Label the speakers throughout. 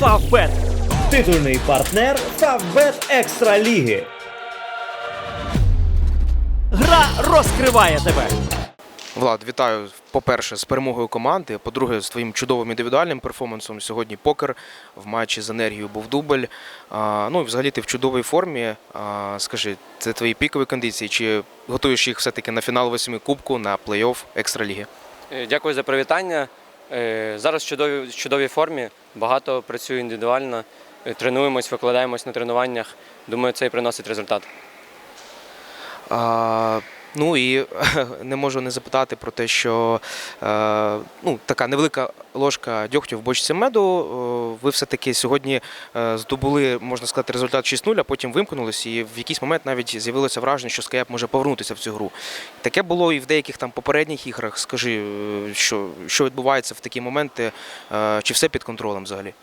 Speaker 1: Фавбет. Титульний партнер Фавбет Екстра Ліги. Гра розкриває тебе.
Speaker 2: Влад, вітаю. По-перше, з перемогою команди. По-друге, з твоїм чудовим індивідуальним перформансом. Сьогодні покер в матчі з енергією був дубль. А, ну і взагалі ти в чудовій формі. А, скажи, це твої пікові кондиції? Чи готуєш їх все-таки на фінал восьми кубку на плей-офф екстраліги?
Speaker 3: Е, Дякую за привітання. Е, Зараз в чудовій, чудовій формі, багато працюю індивідуально, е, тренуємось, викладаємось на тренуваннях. Думаю, це і приносить результат.
Speaker 2: А, ну і не можу не запитати про те, що е, ну, така невелика ложка дьогтю в бочці меду. Е, Ви все-таки сьогодні е, здобули, можна сказати, результат 6-0, а потім вимкнулись, і в якийсь момент навіть з'явилося враження, що Скаяп може повернутися в цю гру. Таке було і в деяких там попередніх іграх. Скажи, що, що відбувається в такі моменти, чи все під контролем взагалі?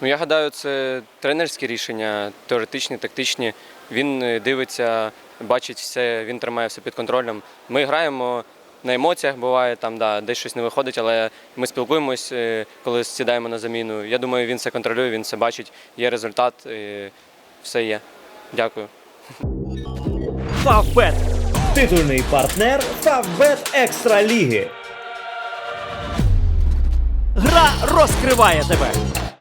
Speaker 3: Ну, я гадаю, це тренерські рішення, теоретичні, тактичні. Він дивиться, бачить все, він тримає все під контролем. Ми граємо на емоціях, буває там, да, десь щось не виходить, але ми спілкуємось, е, коли сідаємо на заміну. Я думаю, він це контролює, він це бачить. Є результат, все є. Дякую.
Speaker 1: Фавбет. Титульний партнер Фавбет Екстра Ліги. Гра розкриває тебе.